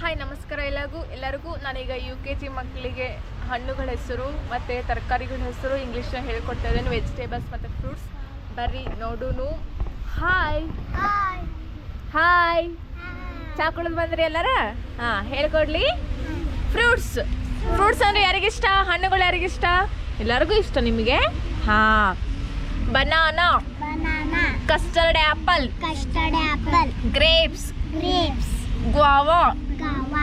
Hi ನಮಸ್ಕಾರ ಎಲ್ಲರಿಗೂ ಎಲ್ಲರಿಗೂ ನಾನೀಗ ಯು ಕೆ ಜಿ ಮಕ್ಕಳಿಗೆ ಹಣ್ಣುಗಳ ಹೆಸರು ಮತ್ತು ತರಕಾರಿಗಳ ಹೆಸರು ಇಂಗ್ಲೀಷ್ನ ಹೇಳ್ಕೊಡ್ತಾ ಇದ್ದೇನೆ. ವೆಜಿಟೇಬಲ್ಸ್ ಮತ್ತು ಫ್ರೂಟ್ಸ್ ಬರ್ರಿ ನೋಡೂನು. ಹಾಯ್ ಹಾಯ್ ಚಾ ಕುಡಿದು ಬಂದ್ರಿ ಎಲ್ಲರ? ಹಾಂ ಹೇಳ್ಕೊಡ್ಲಿ. ಫ್ರೂಟ್ಸ್ ಫ್ರೂಟ್ಸ್ ಅಂದರೆ ಯಾರಿಗಿಷ್ಟ? ಹಣ್ಣುಗಳು ಯಾರಿಗಿಷ್ಟ? ಎಲ್ಲರಿಗೂ ಇಷ್ಟ ನಿಮಗೆ? ಹಾಂ. Banana custard apple custard apple grapes grapes guava guava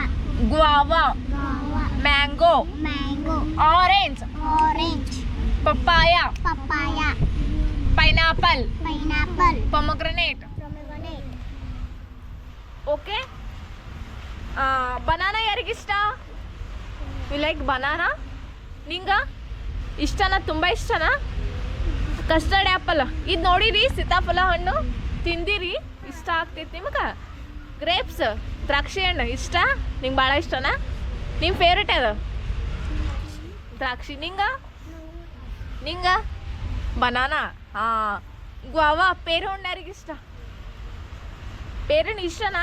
guava guava mango mango orange orange papaya papaya pineapple pineapple pomegranate pomegranate okay banana ಯಾರಿಗಿಷ್ಟ you like banana ನಿಂಗ? ಇಷ್ಟನಾ? ತುಂಬ ಇಷ್ಟನಾ? ಕಸ್ಟರ್ಡ್ ಆ್ಯಪಲ್ ಇದು ನೋಡಿರಿ ಸೀತಾಫಲ ಹಣ್ಣು. ತಿಂದಿರಿ. ಇಷ್ಟ ಆಗ್ತೈತಿ ನಿಮ್ಗೆ? ಗ್ರೇಪ್ಸ್ ದ್ರಾಕ್ಷಿ ಹಣ್ಣು, ಇಷ್ಟ? ನಿಂಗೆ ಭಾಳ ಇಷ್ಟನಾ? ನಿಮ್ಮ ಫೇವ್ರೇಟ್ ಅದು ದ್ರಾಕ್ಷಿ. ನಿಂಗ? ನಿಂಗ? ಬನಾನಾ ಹಾಂ ಗ್ವಾವಾ, ಪೇರು ಹಣ್ಣು ಪೇರಣ್ಣ ಇಷ್ಟನಾ?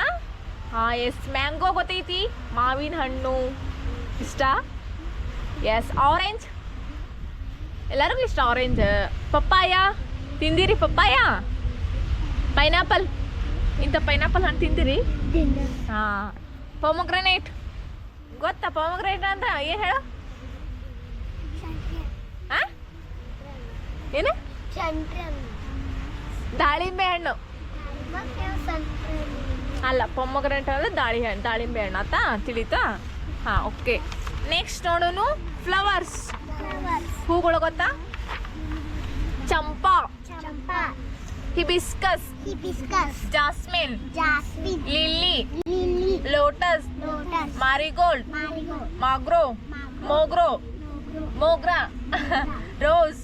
ಹಾಂ ಎಸ್ ಮ್ಯಾಂಗೋ ಗೊತ್ತೈತಿ. ಮಾವಿನ ಹಣ್ಣು. ಇಷ್ಟ? ಎಸ್ ಆರೆಂಜ್ ಎಲ್ಲರಿಗೂ ಇಷ್ಟ ಆರೆಂಜ್ ಪಪ್ಪಾಯ. ತಿಂದಿರಿ ಪಪ್ಪಾಯ? ಪೈನಾಪಲ್ ಇಂಥ ಪೈನಾಪಲ್ ಹಣ್ಣು ತಿಂದಿರಿ? ಹಾಂ. ಪೊಮೊಗ್ರನೇಟ್ ಗೊತ್ತಾ ಪೊಮೊಗ್ರನೇಟ್ ಅಂದ್ರೆ ಏನು ಹೇಳು? ಹಾಂ ಏನು? ದಾಳಿಂಬೆ ಹಣ್ಣು. ಅಲ್ಲ ಪೊಮೊಗ್ರನೇಟ್ ಅಂದ್ರೆ ದಾಳಿ ಹಣ್ಣು ದಾಳಿಂಬೆ ಹಣ್ಣು ಆತಾ ತಿಳಿತಾ? ಹಾಂ ಓಕೆ ನೆಕ್ಸ್ಟ್ ನೋಡೋನು ಫ್ಲವರ್ಸ್ ಹೂಗಳು ಗೊತ್ತಾ? ಚಂಪಾ. ಚಂಪಾ. Hibiscus hibiscus jasmine jasmine lily lily lotus lotus marigold marigold ಮಾಗ್ರೋ ಮೋಗ್ರೋ ಮೋಗ್ರಾ ರೋಸ್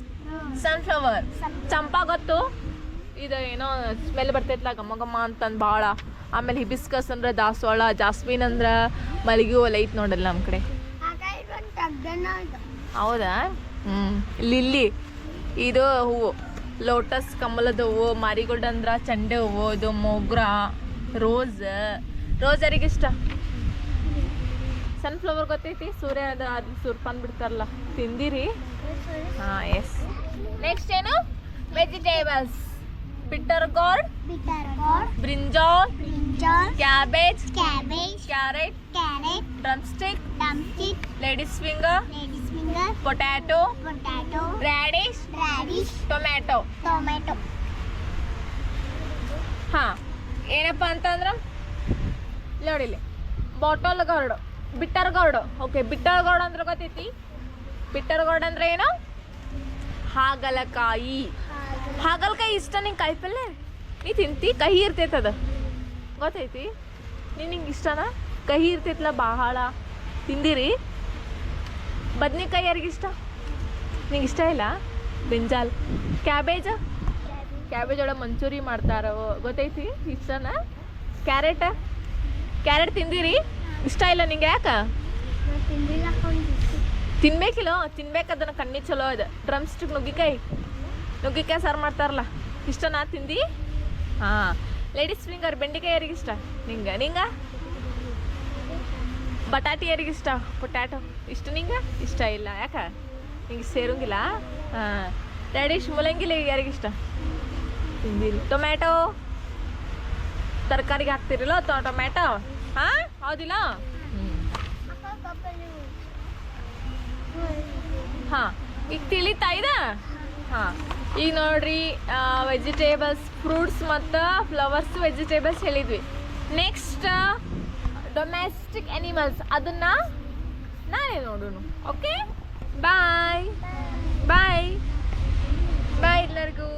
ಸನ್ಫ್ಲವರ್ ಚಂಪಾ ಗೊತ್ತು ಇದು ಏನೋ ಸ್ಮೆಲ್ ಬರ್ತೈತಲ್ಲ ಗಮ್ಮ ಗಮ್ಮ ಅಂತಂದು ಭಾಳ ಆಮೇಲೆ ಹಿಬಿಸ್ಕಸ್ ಅಂದ್ರೆ ದಾಸವಾಳ ಜಾಸ್ಮಿನ್ ಅಂದ್ರೆ ಮಲ್ಲಿಗೆ ಹೂವು ಐತೆ ನೋಡಲ್ಲ ನಮ್ಮ ಕಡೆ. ಹೌದಾ? ಹ್ಞೂ ಲಿಲ್ಲಿ ಇದು ಹೂವು. ಲೋಟಸ್ ಕಮಲದ ಹೂವು ಮಾರಿಗೋಲ್ಡ್ ಅಂದ್ರೆ ಚಂಡೆ ಹೂವು ಇದು ಮೊಗ್ರಾ ರೋಸ್. ರೋಸ್ ಯಾರಿಗಿಷ್ಟ ಸನ್ಫ್ಲವರ್ ಗೊತ್ತೈತಿ? ಸೂರ್ಯ ಅದು ಅದು ಸುರ್ಪನ್ ಬಿಡ್ತಾರಲ್ಲ ತಿಂದಿರಿ. ಹಾಂ ಎಸ್ ನೆಕ್ಸ್ಟ್ ಏನು? Vegetables bitter gourd bitter gourd brinjal cabbage carrot carrot drumstick drumstick ladies finger ladies finger. Potato Potato. Radish. Radish. Tomato. Tomato ಹಾ ಏನಪ್ಪ ಅಂತಂದ್ರೆ ನೋಡಿಲ್ಲಿ bottle gourd bitter gourd. Okay bitter gourd ಅಂದ್ರೆ ಗೊತ್ತೈತಿ? ಬಿಟ್ಟರ್ ಗಾರ್ಡ್ ಅಂದ್ರೆ ಏನು? ಹಾಗಲಕಾಯಿ. ಹಾಗಲಕಾಯಿ. ಇಷ್ಟ ನಿಂಗೆ ಕಾಯಿಪಲ್ಲೆ ನೀ ತಿಂತಿ ಕಹಿ ಇರ್ತೈತೆ ಅದು. ಗೊತ್ತೈತಿ? ನೀ ನಿಂಗೆ ಇಷ್ಟನಾ? ಕಹಿ ಇರ್ತೈತಲ್ಲ ಬಹಳ ತಿಂದಿರಿ? ಬದ್ನೆಕಾಯಿ ಯಾರಿಗಿಷ್ಟ ನಿಂಗೆ ಇಷ್ಟ ಇಲ್ಲ? ಬೆಂಜಾಲ್. ಕ್ಯಾಬೇಜ? ಕ್ಯಾಬೇಜ್ ಒಳಗೆ ಮಂಚೂರಿ ಮಾಡ್ತಾರ ಗೊತ್ತೈತಿ? ಇಷ್ಟನಾ? ಕ್ಯಾರೆಟ? ಕ್ಯಾರೆಟ್ ತಿಂದಿರಿ? ಇಷ್ಟ ಇಲ್ಲ ನಿಂಗೆ ಯಾಕೆ? ತಿನ್ಬೇಕಿಲ್ಲ? ತಿನ್ಬೇಕು ಅದನ್ನು ಕಣ್ಣಿ ಚಲೋ ಅದು ಡ್ರಮ್ ಸ್ಟಿಕ್ ನುಗ್ಗಿಕಾಯಿ. ನುಗ್ಗಿಕಾಯಿ ಸಾರು ಮಾಡ್ತಾರಲ್ಲ. ಇಷ್ಟನಾ ತಿಂದಿ? ಹಾಂ. ಲೇಡೀಸ್ ಫಿಂಗರ್ ಬೆಂಡೆಕಾಯಿ ಯಾರಿಗಿಷ್ಟ ನಿಂಗೆ. ನಿಂಗೆ? ಬಟಾಟಿ ಯಾರಿಗಿಷ್ಟ ಪೊಟ್ಯಾಟೊ. ಇಷ್ಟ ನಿಂಗೆ? ಇಷ್ಟ ಇಲ್ಲ. ಯಾಕೆ? ನಿಂಗೆ ಸೇರಂಗಿಲ್ಲ? ಹಾಂ. ರ್ಯಾಡಿಶ್ ಮುಲಂಗಿಲಿ ಯಾರಿಗಿಷ್ಟ ತಿಂದಿಲ್ಲ. ಟೊಮ್ಯಾಟೊ? ತರಕಾರಿಗೆ ಹಾಕ್ತಿರಲ್ಲ ಟೊಮ್ಯಾಟೊ? ಹಾಂ? ಹೌದಿಲ್ಲ? ಹಾಂ. ಈಗ ತಿಳಿತಾ ಇದ? ಹಾಂ. ಈಗ ನೋಡ್ರಿ ವೆಜಿಟೇಬಲ್ಸ್ ಫ್ರೂಟ್ಸ್ ಮತ್ತು ಫ್ಲವರ್ಸ್ ವೆಜಿಟೇಬಲ್ಸ್ ಹೇಳಿದ್ವಿ. ನೆಕ್ಸ್ಟ್ ಡೊಮೆಸ್ಟಿಕ್ ಅನಿಮಲ್ಸ್ ಅದನ್ನ ನಾನೇ ನೋಡೋಣ ಓಕೆ ಬಾಯ್ ಬಾಯ್ ಬಾಯ್ ಎಲ್ಲರಿಗೂ.